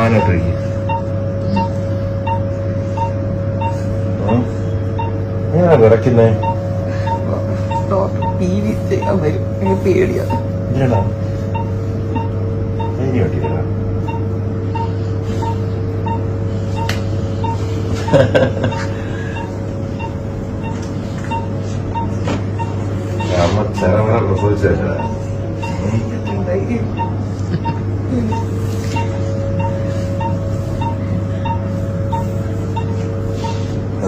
ആനോട്ടിരിക്കും എങ്ങനെ വിറയ്ക്കുന്നേ? Doctor T V ചെയ്യാൻ വരും. എനിക്ക് പേടിയാണ്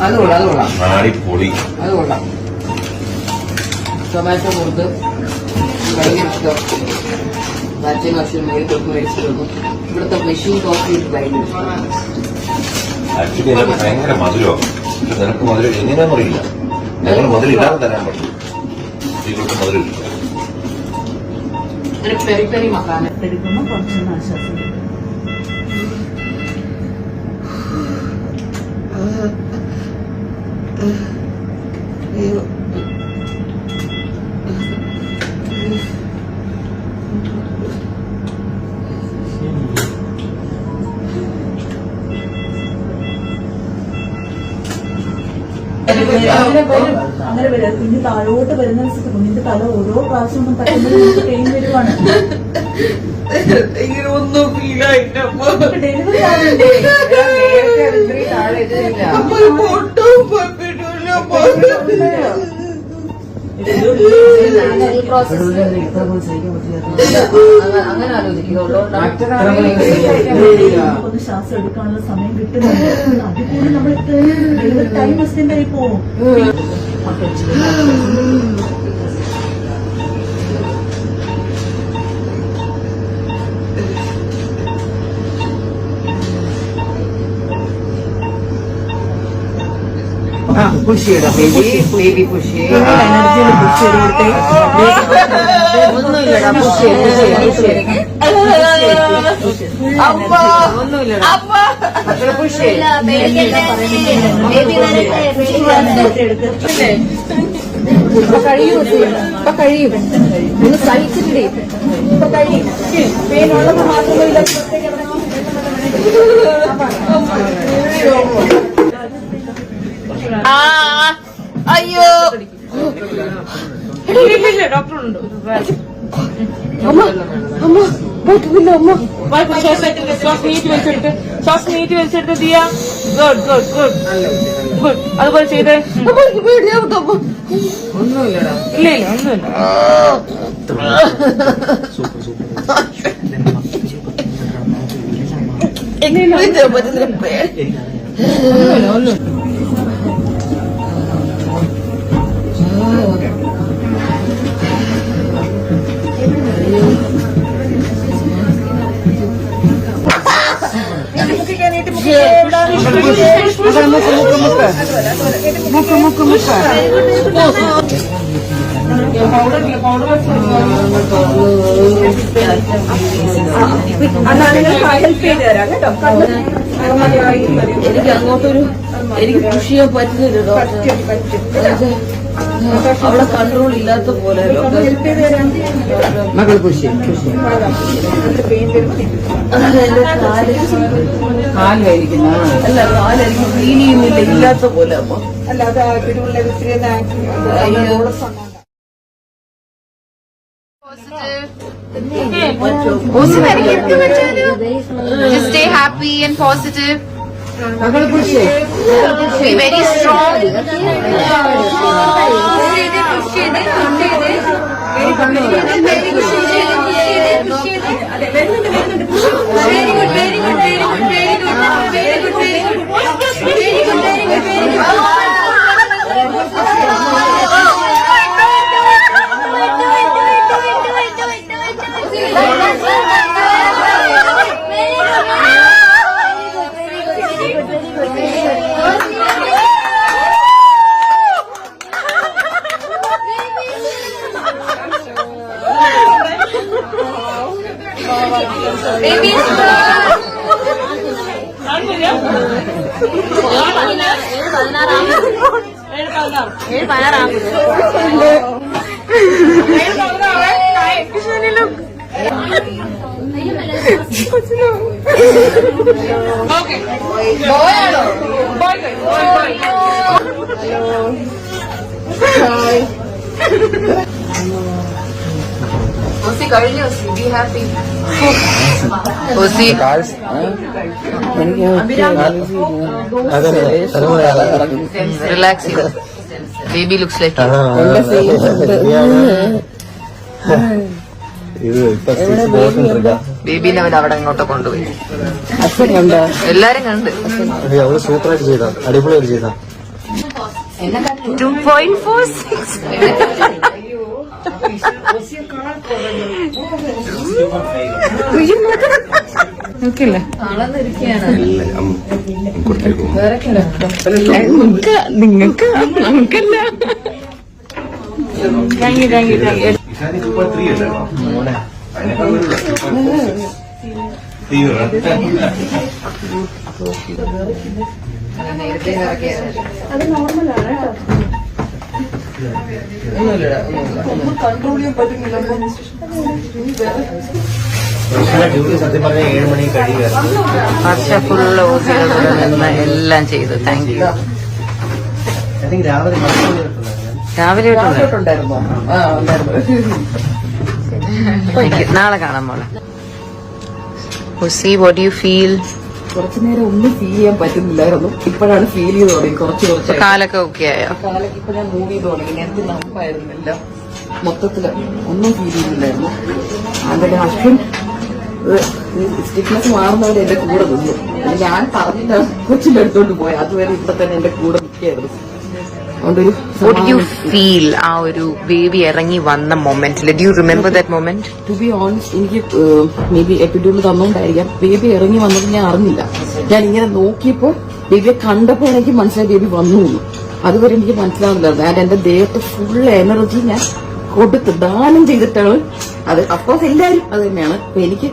അത് കൊള്ളാം അത് കൊള്ളാം ആടിപ്പൊളി അത് കൊള്ളാം ടൊമാറ്റോ കൊടുത്ത് ഭയങ്കര ഇഷ്ടം മേളിൽ കൊടുത്ത് ഇവിടുത്തെ മെഷീൻ കോഫി ഭയങ്കര ആക്ച്വലി എനിക്ക് ഭയങ്കര പക്ഷെ നിനക്ക് മധുരം എങ്ങനെയാണെന്ന് അറിയില്ല. ഞങ്ങൾ മധുരം ഇല്ലാതെ തരാൻ പറ്റും. സ്ത്രീകൾക്ക് മധുരം ഇല്ല. ഒരു പെരി പെരി മക്കാനെ എടുക്കുമ്പോൾ കുറച്ചൊന്ന് ആശ്വാസം അങ്ങനെ വരും. അങ്ങനെ വരും. കുഞ്ഞ് താഴോട്ട് വരുന്ന അനുസരിച്ച് കുഞ്ഞിന്റെ തല ഓരോ പ്രാവശ്യം തട്ടുമ്പോൾ നമുക്ക് പെയിൻ വരുവാണ്. ഒന്നും ഫീലായില്ല ഡെലിവറി ആവണ്ടേ? താഴെ പറ്റില്ല അങ്ങനെ- ആലോചിക്കുന്നുള്ളതുകൊണ്ടാണ് ശ്വാസം എടുക്കാനുള്ള സമയം കിട്ടുന്നുണ്ട് കൂടി നമ്മൾ ടൈം എക്സ്റ്റെൻഡ് ആയി പുഷ് ചെയ്യണം ബേബി ബേബി പുഷ് എനർജിയിൽ പുഷ് ചെയ്തിട്ട് ഒന്നുമില്ലടാ. പുഷ് ചെയ്ത് പുഷ് ചെയ്ത് പുഷ് ചെയ്ത് ഇപ്പൊ കഴിയും ഇപ്പൊ കഴിയും. ഒന്ന് സഹിച്ചിട്ടില്ലേ? ഇപ്പൊ കഴിയും. പേനുള്ളത് മാത്രമല്ല അയ്യോ പറ്റുന്നില്ല അമ്മ ശ്വാസം നീട്ടി വലിച്ചെടുത്ത് ശ്വാസം നീട്ടി വലിച്ചെടുത്ത് Diya. Good good good good അതുപോലെ ചെയ്തേ. ഒന്നുമില്ലടാ. ഇല്ല ഇല്ല ഒന്നുമില്ല. എനിക്ക് പറ്റുന്നില്ല പേടി ഒന്നുമില്ല. ഒന്നുമില്ല എനിക്ക് അങ്ങോട്ടൊരു എനിക്ക് പുഷ് ചെയ്യാൻ പറ്റുന്നില്ല ഡോക്ടർ അവിടെ കൺട്രോൾ ഇല്ലാത്ത പോലെ മകൾ പുഷ് എന്റെ കാൽ. അല്ല കാൽ എനിക്ക് ഫീൽ ചെയ്യുന്നില്ല ഇല്ലാത്ത പോലെ അപ്പൊ അയ്യോ Just stay happy and positive. Be very strong. Very good. Ozy കഴിഞ്ഞു be happy Ozy relax baby looks like. ബേബീനെ അവൻ അവിടെ അങ്ങോട്ട് കൊണ്ടുപോയി. എല്ലാരും കണ്ട്. സൂപ്പറായിട്ട് ചെയ്ത. അടിപൊളിയായിട്ട് ചെയ്ത. ടു പോയിന്റ് ഫോർ സിക്സ് കൊടുത്തേക്കും നിങ്ങൾക്ക് നമുക്കല്ല thank you thank you thank you Ishani നോർമലാണ് ത്രീ സത്യം പറഞ്ഞ ഏഴ് മണി ഫുള്ള് നിന്ന് എല്ലാം ചെയ്തു. താങ്ക് യു രാവിലെ. നാളെ കാണാം മോളെ. ഹുസി വോട്ട് യു ഫീൽ കുറച്ചു നേരം ഒന്നും ഫീൽ ചെയ്യാൻ പറ്റുന്നില്ലായിരുന്നു. ഇപ്പോഴാണ് ഫീൽ ചെയ്ത് തുടങ്ങി. കുറച്ച് കുറച്ച് കാലൊക്കെ ഓക്കെ ആയോ? കാലൊക്കെ ഇപ്പൊ ഞാൻ മൂവ് ചെയ്ത് തുടങ്ങി. നേരത്തെ നമ്പായിരുന്നില്ല മൊത്തത്തിൽ ഒന്നും ഫീൽ ചെയ്യുന്നില്ലായിരുന്നു അതിന്റെ അശ്വിൻ സ്റ്റിഫ്നെസ് മാറുന്നവരെ എന്റെ കൂടെ നിന്നു. ഞാൻ പറഞ്ഞിട്ടാണ് കൊച്ചിന്റെ അടുത്തോണ്ട് പോയത് അതുവരെ ഇവിടെ തന്നെ എന്റെ കൂടെ യു ഫീൽ ആ ഒരു ബേബി ഇറങ്ങി വന്ന മൊമെന്റിൽ do you remember that moment to be honest എനിക്ക് മേ ബി എപ്പിഡ്യൂൾ തന്നോണ്ടായിരിക്കാം ബേബി ഇറങ്ങി വന്നത് ഞാൻ അറിഞ്ഞില്ല. ഞാൻ ഇങ്ങനെ നോക്കിയപ്പോൾ ബേബിയെ കണ്ടപ്പോൾ എനിക്ക് മനസ്സിലായി ബേബി വന്നു. അതുവരെ എനിക്ക് മനസ്സിലാവുന്നില്ല. ആൻഡ് എന്റെ ദേഹത്ത് ഫുൾ എനർജി ഞാൻ കൊടുത്ത് ദാനം ചെയ്തിട്ടാണ്. അത് അഫ്കോഴ്സ് എല്ലാവരും അത് തന്നെയാണ്. അപ്പൊ എനിക്ക്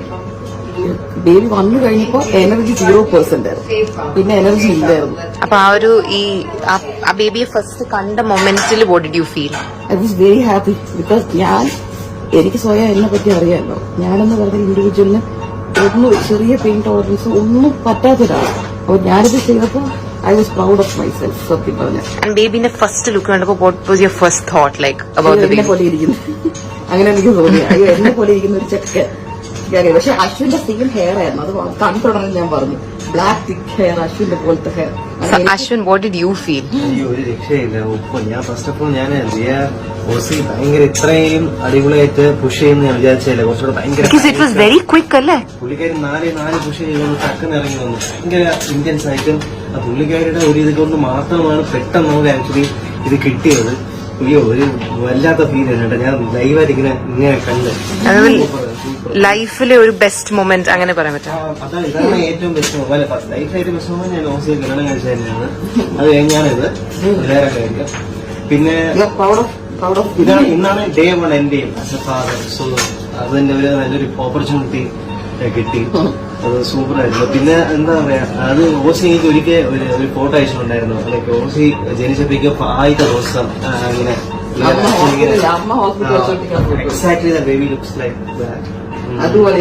ബേബി വന്നു കഴിഞ്ഞപ്പോ എനർജി സീറോ പെർസെന്റ് ആയിരുന്നു. പിന്നെ എനർജി ഇല്ലായിരുന്നു. അപ്പൊ ആ ഒരു ഈ ആ- ബേബിയെ ഫസ്റ്റ് കണ്ട മൊമെന്റിൽ what did you feel I was very happy because ഞാൻ എനിക്ക് സ്വയം എന്നെ പറ്റി അറിയാമല്ലോ ഞാനെന്ന് പറഞ്ഞ ഇൻഡിവിജ്വലിന് ഒന്നും ചെറിയ പെയിൻ ടോളറൻസ് ഒന്നും പറ്റാത്തൊരാളാണ് അപ്പൊ ഞാനിത് ചെയ്തപ്പോ I was proud of myself സത്യം പറഞ്ഞു. ബേബിന്റെ ഫസ്റ്റ് ലുക്ക് കണ്ടപ്പോ what was your first thought like about എന്നെ പോലെ ഇരിക്കുന്നു. അങ്ങനെ എനിക്ക് തോന്നി. അയ്യോ എന്നെ പോലെ ഇരിക്കുന്ന ഒരു ചെക്കൻ. ഞാൻ- പക്ഷെ അശ്വിന്റെ സെയിം ഹെയർ ആയിരുന്നു. അത് കണ്ടുടങ്ങി ഞാൻ പറഞ്ഞു. ബ്ലാക്ക് തിക്ക് ഹെയർ അശ്വിന്റെ പോലത്തെ hair Ashwin what did you feel ഒരു രക്ഷയില്ല. ഉപ്പ്. ഞാൻ ഫസ്റ്റ് ഓഫ് ഓൾ ഞാൻ ഓസി ഭയങ്കര ഇത്രയും അടിപൊളിയായിട്ട് പുഷ് ചെയ്യുന്ന ഞാൻ വിചാരിച്ചില്ല കുറച്ചുകൂടെ ഭയങ്കര ഇറ്റ് വാസ് വെരി ക്വിക്ക് അല്ലേ? പുള്ളിക്കാരി നാല് നാല് പുഷ് ചെയ്യുമ്പോൾ ടക്കുന്ന് ഇറങ്ങി വന്നു. ഭയങ്കര ഇന്ത്യൻസ് ആയിട്ടും ആ പുള്ളിക്കാരിയുടെ ഒരു ഇത് കൊണ്ട് മാത്രമാണ് പെട്ടെന്ന് നമുക്ക് ആക്ച്വലി ഇത് കിട്ടിയത്. അയ്യോ ഒരു വല്ലാത്ത ഫീൽ ആണ് കേട്ടോ. ഞാൻ ലൈവായിട്ട് ഇങ്ങനെ ഇങ്ങനെ കണ്ട്. അത് ലൈഫിലെ ഒരു ബെസ്റ്റ് മൊമെന്റ് അങ്ങനെ പറയാൻ പറ്റും അതാണ് ഇതാണ് ഏറ്റവും ബെസ്റ്റ് മൊബൈൽ ലൈഫ് ഏറ്റവും ബെസ്റ്റ് മൊബൈൽ ഞാൻ ഓസിയെ കല്യാണം കഴിച്ച തന്നെയാണ് അത് കഴിഞ്ഞാണിത്. വേറെ കാര്യം പിന്നെ പ്രൗഡ് പ്രൗഡ് ഓഫ് ഇതാണ് ഇന്നാണ് ഡേ വൺ എന്റെയും ആസ് എ ഫാദർ സോ അതിന്റെ ഒരു നല്ലൊരു ഓപ്പർച്യൂണിറ്റി കിട്ടി. അത് സൂപ്പർ ആയിരുന്നു പിന്നെ എന്താ പറയാ അത് ഓസി എനിക്ക് ഒരിക്കൽ ഒരു ഒരു ഫോട്ടോ അയച്ചിട്ടുണ്ടായിരുന്നു. ലൈക്ക് ഓസി ജനിച്ചപ്പോഴേക്കും ആദ്യത്തെ ദിവസം അങ്ങനെ ഇങ്ങനെ. Exactly the baby looks like അതുപോലെ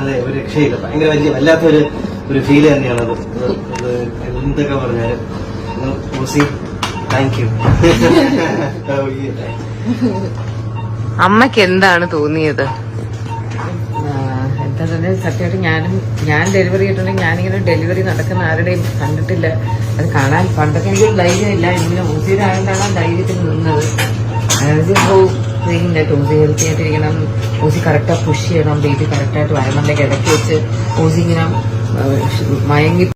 അതെ ഒരു രക്ഷയില്ല. ഭയങ്കര വലിയ വല്ലാത്തൊരു ഒരു ഫീൽ തന്നെയാണ് അത് അത് എന്തൊക്കെ പറഞ്ഞാലും. ഓസി താങ്ക് യു അമ്മയ്ക്ക് എന്താണ് തോന്നിയത്? പറഞ്ഞാൽ സത്യമായിട്ട് ഞാനും ഞാൻ ഡെലിവറി ചെയ്തിട്ടുണ്ടെങ്കിൽ ഞാനിങ്ങനെ ഡെലിവറി നടക്കുന്ന ആരുടെയും കണ്ടിട്ടില്ല. അത് കാണാൻ പണ്ടൊക്കെ എനിക്ക് ധൈര്യമില്ല ഇങ്ങനെ ഊസിയിലായതുകൊണ്ടാണ് ധൈര്യത്തിൽ നിന്നത്. അതായത് ഇപ്പോൾ ഹെൽത്തി ആയിട്ടിരിക്കണം. ഊസി കറക്റ്റായി പുഷ് ചെയ്യണം. ബേബി കറക്റ്റായിട്ട് വരണം ഇടയ്ക്ക് വെച്ച് ഊസി ഇങ്ങനെ മയങ്ങി